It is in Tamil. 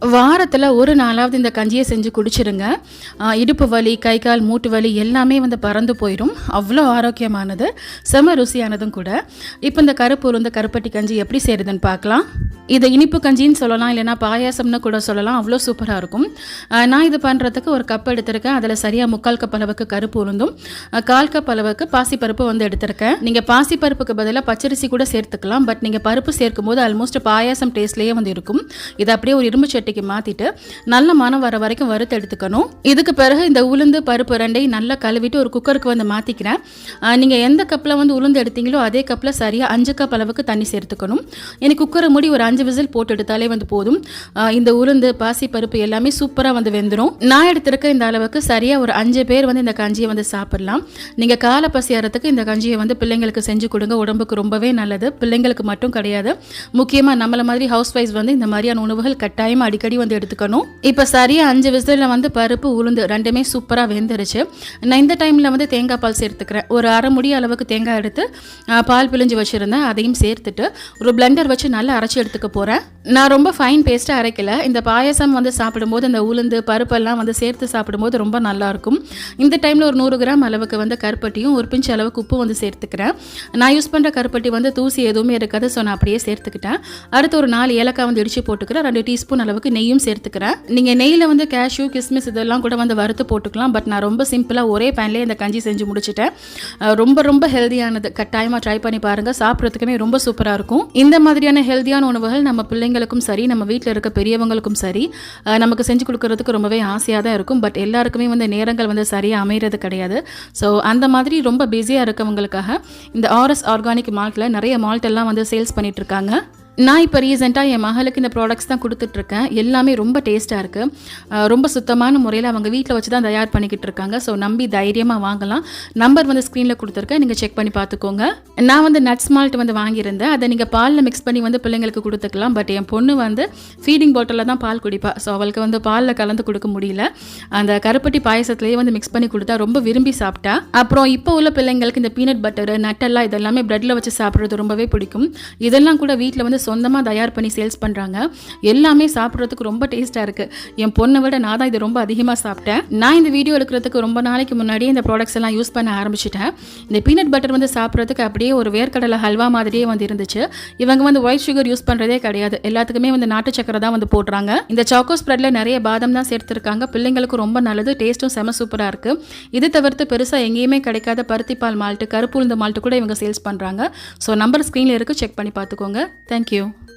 வாரத்தில் ஒரு நாளாவது இந்த கஞ்சியை செஞ்சு குடிச்சிருங்க. இடுப்பு வலி கை கால் மூட்டு வலி எல்லாமே வந்து பறந்து போயிடும் அவ்வளோ ஆரோக்கியமானது. செம ருசியானதும் கூட. இப்போ இந்த கருப்பு உளுந்த கருப்பட்டி கஞ்சி எப்படி செய்கிறதுன்னு பார்க்கலாம். இதை இனிப்பு கஞ்சின்னு சொல்லலாம் இல்லைன்னா பாயாசம்னு கூட சொல்லலாம். அவ்வளோ சூப்பராக இருக்கும். நான் இது பண்ணுறதுக்கு ஒரு கப் எடுத்திருக்கேன். அதில் சரியாக முக்கால் கப் அளவுக்கு கருப்பு உளுந்தும் கால் கப் அளவுக்கு பாசிப்பருப்பு வந்து எடுத்திருக்கேன். நீங்கள் பாசிப்பருப்புக்கு பதிலாக பச்சரிசி கூட சேர்த்துக்கலாம். பட் நீங்கள் பருப்பு சேர்க்கும் போது ஆல்மோஸ்ட் பாயாசம் டேஸ்ட்லேயே வந்து இருக்கும். இதை அப்படியே ஒரு இரும்பு சட்டிக்கு மாற்றிட்டு நல்ல மனம் வர வரைக்கும் வறுத்து எடுத்துக்கணும். இதுக்கு பிறகு இந்த உளுந்து பருப்பு ரெண்டையும் நல்லா கழுவிட்டு ஒரு குக்கருக்கு வந்து மாற்றிக்கிறேன் நீங்கள் எந்த கப்பில் வந்து உளுந்து எடுத்தீங்களோ அதே கப்பில் சரியாக அஞ்சு கப் அளவுக்கு தண்ணி சேர்த்துக்கணும். எனக்கு குக்கரை மூடி ஒரு அஞ்சு விசில் போட்டு எடுத்தாலே வந்து போதும். இந்த உளுந்து பாசி பருப்பு எல்லாமே சூப்பராக வந்து வெந்துடும் நான் எடுத்திருக்க இந்த அளவுக்கு சரியாக ஒரு அஞ்சு பேர் வந்து இந்த கஞ்சியை வந்து சாப்பிடலாம். நீங்கள் காலை பசியாரத்துக்கு இந்த கஞ்சியை வந்து பிள்ளைங்களுக்கு செஞ்சு கொடுங்க. உடம்புக்கு ரொம்பவே நல்லது. பிள்ளைங்களுக்கு மட்டும் கிடையாது. முக்கியமாக நம்மள மாதிரி ஹவுஸ் ஒய்ஃப் வந்து இந்த மாதிரியான உணவுகள் கட்டாயமாக அடிக்கடி வந்து எடுத்துக்கணும். இப்போ சரியாக அஞ்சு விசிலில் வந்து பருப்பு உளுந்து ரெண்டுமே சூப்பராக வெந்துருச்சு. நான் இந்த டைமில் வந்து தேங்காய் பால் சேர்த்துக்கிறேன். ஒரு அரை முடி அளவுக்கு தேங்காய் எடுத்து பால் பிழிஞ்சு வச்சுருந்தேன். அதையும் சேர்த்துட்டு ஒரு பிளெண்டர் வச்சு நல்லா அரைச்சி எடுத்து எடுத்துக்க போகிறேன் நான் ரொம்ப ஃபைன் பேஸ்ட்டாக அரைக்கல. இந்த பாயசம் வந்து சாப்பிடும்போது இந்த உளுந்து பருப்பெல்லாம் வந்து சேர்த்து சாப்பிடும்போது ரொம்ப நல்லாயிருக்கும். இந்த டைமில் ஒரு நூறு கிராம் அளவுக்கு வந்து கருப்பட்டியும் ஒரு பிஞ்ச் அளவுக்கு உப்பு வந்து சேர்த்துக்கிறேன். நான் யூஸ் பண்ணுற கருப்பட்டி வந்து தூசி எதுவுமே இருக்காது ஸோ நான் அப்படியே சேர்த்துக்கிட்டேன். அடுத்து ஒரு நாலு ஏலக்காய் வந்து இடித்து போட்டுக்கிறேன். ரெண்டு டீஸ்பூன் அளவுக்கு நெய்யும் சேர்த்துக்கிறேன். நீங்கள் நெய்யில் வந்து கேஷ்யூ கிஸ்மிஸ் இதெல்லாம் கூட வந்து வறுத்து போட்டுக்கலாம் பட் நான் ரொம்ப சிம்பிளாக ஒரே பேன்லேயே இந்த கஞ்சி செஞ்சு முடிச்சிட்டேன். ரொம்ப ரொம்ப ஹெல்தியானது கட்டாயமாக ட்ரை பண்ணி பாருங்கள் சாப்பிட்றதுக்குமே ரொம்ப சூப்பராக இருக்கும். இந்த மாதிரியான ஹெல்தியான உணவுகள் நம்ம பிள்ளைங்களுக்கும் சரி நம்ம வீட்டில் இருக்க பெரியவங்களுக்கும் சரி நமக்கு செஞ்சு கொடுக்கறதுக்கு ரொம்பவே ஆசையாக தான் இருக்கும். பட் எல்லாருக்குமே வந்து நேரங்கள் வந்து சரியாக அமைகிறது கிடையாது. ஸோ அந்த மாதிரி ரொம்ப பிஸியாக இருக்கவங்களுக்காக இந்த ஆர்எஸ் ஆர்கானிக் மால்ட்டில் நிறைய மால்ட் எல்லாம் வந்து சேல்ஸ் பண்ணிகிட்ருக்காங்க இருக்காங்க. நான் இப்போ ரீசெண்டாக என் மகளுக்கு இந்த ப்ராடக்ட்ஸ் தான் கொடுத்துட்ருக்கேன். எல்லாமே ரொம்ப டேஸ்ட்டாக இருக்குது ரொம்ப சுத்தமான முறையில் அவங்க வீட்டில் வச்சு தான் தயார் பண்ணிக்கிட்டு இருக்காங்க. ஸோ நம்பி தைரியமாக வாங்கலாம். நம்பர் வந்து ஸ்க்ரீனில் கொடுத்துருக்கேன். நீங்கள் செக் பண்ணி பார்த்துக்கோங்க. நான் வந்து நட்ஸ் மால்ட் வந்து வாங்கியிருந்தேன். அதை நீங்கள் பாலில் மிக்ஸ் பண்ணி வந்து பிள்ளைங்களுக்கு கொடுத்துக்கலாம். பட் என் பொண்ணு வந்து ஃபீடிங் பாட்டிலில் தான் பால் குடிப்பா. ஸோ அவளுக்கு வந்து பாலில் கலந்து கொடுக்க முடியல. அந்த கருப்பட்டி பாயசத்துலேயே வந்து மிக்ஸ் பண்ணி கொடுத்தா ரொம்ப விரும்பி சாப்பிட்டா. அப்புறம் இப்போ உள்ள பிள்ளைங்களுக்கு இந்த பீனட் பட்டர் நட்டெல்லாம் இதெல்லாமே ப்ரெட்டில் வச்சு சாப்பிட்றது ரொம்பவே பிடிக்கும். இதெல்லாம் கூட வீட்டில் வந்து சொந்தமாக தயார் பண்ணி சேல்ஸ் பண்ணுறாங்க எல்லாமே சாப்பிட்றதுக்கு ரொம்ப டேஸ்ட்டாக இருக்குது என் பொண்ணை விட நான் தான் இது ரொம்ப அதிகமாக சாப்பிட்டேன். நான் இந்த வீடியோ எடுக்கிறதுக்கு ரொம்ப நாளைக்கு முன்னாடியே இந்த ப்ராடக்ட்ஸ் எல்லாம் யூஸ் பண்ண ஆரம்பிச்சிட்டேன். இந்த பீனட் பட்டர் வந்து சாப்பிட்றதுக்கு அப்படியே ஒரு வேர்க்கடலை ஹல்வா மாதிரியே வந்து இருந்துச்சு. இவங்க வந்து ஒயிட் சுகர் யூஸ் பண்ணுறதே கிடையாது. எல்லாத்துக்குமே வந்து நாட்டு சக்கரை தான் வந்து போடுறாங்க. இந்த சாக்கோ ஸ்ப்ரெட்டில் நிறைய பாதம் தான் சேர்த்துருக்காங்க. பிள்ளைங்களுக்கு ரொம்ப நல்லது டேஸ்ட்டும் செம சூப்பராக இருக்குது இது தவிர்த்து பெருசாக எங்கேயுமே கிடைக்காத பருத்தி பால் மால்ட்டு கருப்பு உளுந்து மால்ட்டு கூட இவங்க சேல்ஸ் பண்ணுறாங்க ஸோ நம்பர் ஸ்க்ரீனில் இருக்குது செக் பண்ணி பார்த்துக்கோங்க. Thank you Thank you.